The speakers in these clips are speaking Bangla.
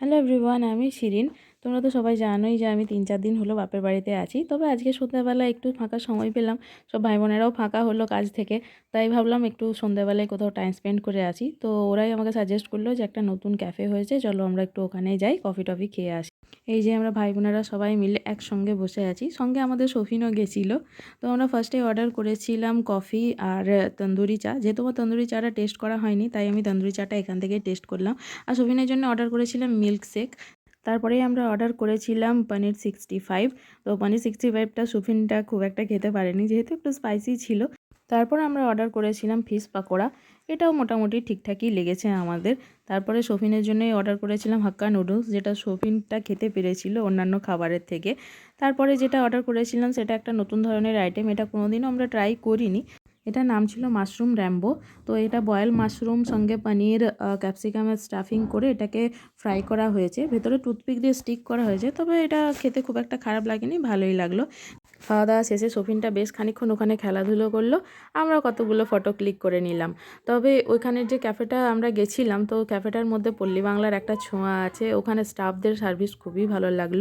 হ্যালো এভরিওয়ান, আমি শিরিন। তোমরা তো সবাই জানোই যে আমি তিন চার দিন হলো বাপের বাড়িতে আছি। তবে আজকে সন্ধ্যাবেলা একটু ফাঁকা সময় পেলাম। সব ভাই বোনেরাও ফাঁকা হলো কাজ থেকে। তাই ভাবলাম একটু সন্ধ্যাবেলায় কোথাও টাইম স্পেন্ড করে আসি তো ওরাই আমাকে সাজেস্ট করল যে একটা নতুন ক্যাফে হয়েছে। চলো আমরা একটু ওখানে যাই কফি টফি খেয়ে আসি। এই যে আমরা ভাই বোনেরা সবাই মিলে একসঙ্গে বসে আছি। সঙ্গে আমাদের শফিনও গেছিল। তো আমরা ফার্স্টে অর্ডার করেছিলাম কফি আর তন্দুরি চা। যেহেতু আমার তন্দুরি চাটা টেস্ট করা হয়নি, তাই আমি তন্দুরি চাটা এখান থেকে টেস্ট করলাম। আর শফিনের জন্য অর্ডার করেছিলাম মিল্ক শেক তারপরেই আমরা অর্ডার করেছিলাম পনির সিক্সটি ফাইভ তো পনির সিক্সটি ফাইভটা সুফিনটা খুব একটা খেতে পারেনি, যেহেতু একটু স্পাইসি ছিল। তারপর আমরা অর্ডার করেছিলাম ফিশ পাকোড়া। এটাও মোটামুটি ঠিকঠাকই লেগেছে আমাদের। তারপরে শফিনের জন্যই অর্ডার করেছিলাম হাক্কা নুডলস যেটা শফিনটা খেতে পেরেছিল অন্যান্য খাবারের থেকে। তারপরে যেটা অর্ডার করেছিলাম, সেটা একটা নতুন ধরনের আইটেম এটা কোনোদিনও আমরা ট্রাই করিনি। এটার নাম ছিল মাশরুম র্যাম্বো তো এটা বয়েল মাশরুম সঙ্গে পনির ক্যাপসিকামের স্টাফিং করে এটাকে ফ্রাই করা হয়েছে। ভেতরে টুথপিক দিয়ে স্টিক করা হয়েছে। তবে এটা খেতে খুব একটা খারাপ লাগেনি, ভালোই লাগল। খাওয়া দাওয়া শেষে সফিনটা বেশ খানিক্ষণ ওখানে খেলাধুলো করল। আমরা কতগুলো ফটো ক্লিক করে নিলাম। তবে ওইখানের যে ক্যাফেটা আমরা গেছিলাম, তো ক্যাফেটার মধ্যে পল্লী বাংলার একটা ছোঁয়া আছে। ওখানে স্টাফদের সার্ভিস খুবই ভালো লাগল।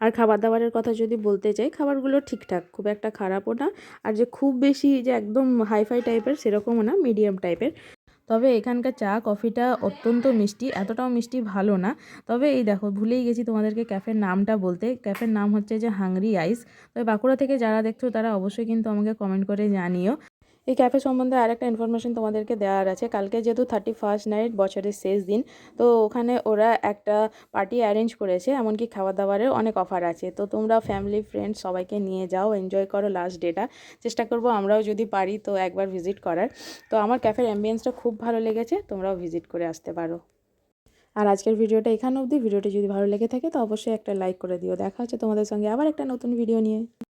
আর খাবার দাবারের কথা যদি বলতে চাই খাবারগুলো ঠিকঠাক, খুব একটা খারাপও না। আর যে খুব বেশি যে একদম হাইফাই টাইপের সেরকমও না মিডিয়াম টাইপের তবে এখানকার চা, কফিটা অত্যন্ত মিষ্টি, এতটাও মিষ্টি ভালো না। তবে এই দেখো, ভুলেই গেছি তোমাদেরকে ক্যাফের নামটা বলতে। ক্যাফের নাম হচ্ছে যে হাংরি আইস। তবে বাঁকুড়া থেকে যারা দেখছ তারা অবশ্যই কিন্তু আমাকে কমেন্ট করে জানিও। এই ক্যাফে সম্বন্ধে আর একটা ইনফরমেশন তোমাদেরকে দেওয়ার আছে। কালকে যেহেতু থার্টি ফার্স্ট নাইট বছরের শেষ দিন, তো ওখানে ওরা একটা পার্টি অ্যারেঞ্জ করেছে, এমনকি খাবার দাবারের অনেক অফার আছে। তো তোমরা ফ্যামিলি ফ্রেন্ডস সবাইকে নিয়ে যাও এনজয় করো লাস্ট ডেটা চেষ্টা করব আমরাও যদি পারি তো একবার ভিজিট করার। তো আমার ক্যাফের অ্যাম্বিয়েন্সটা খুব ভালো লেগেছে, তোমরাও ভিজিট করে আসতে পারো। আর আজকের ভিডিওটা এখানে অবধি। ভিডিওটি যদি ভালো লেগে থাকে তো অবশ্যই একটা লাইক করে দিও। দেখা হচ্ছে তোমাদের সঙ্গে আবার একটা নতুন ভিডিও নিয়ে।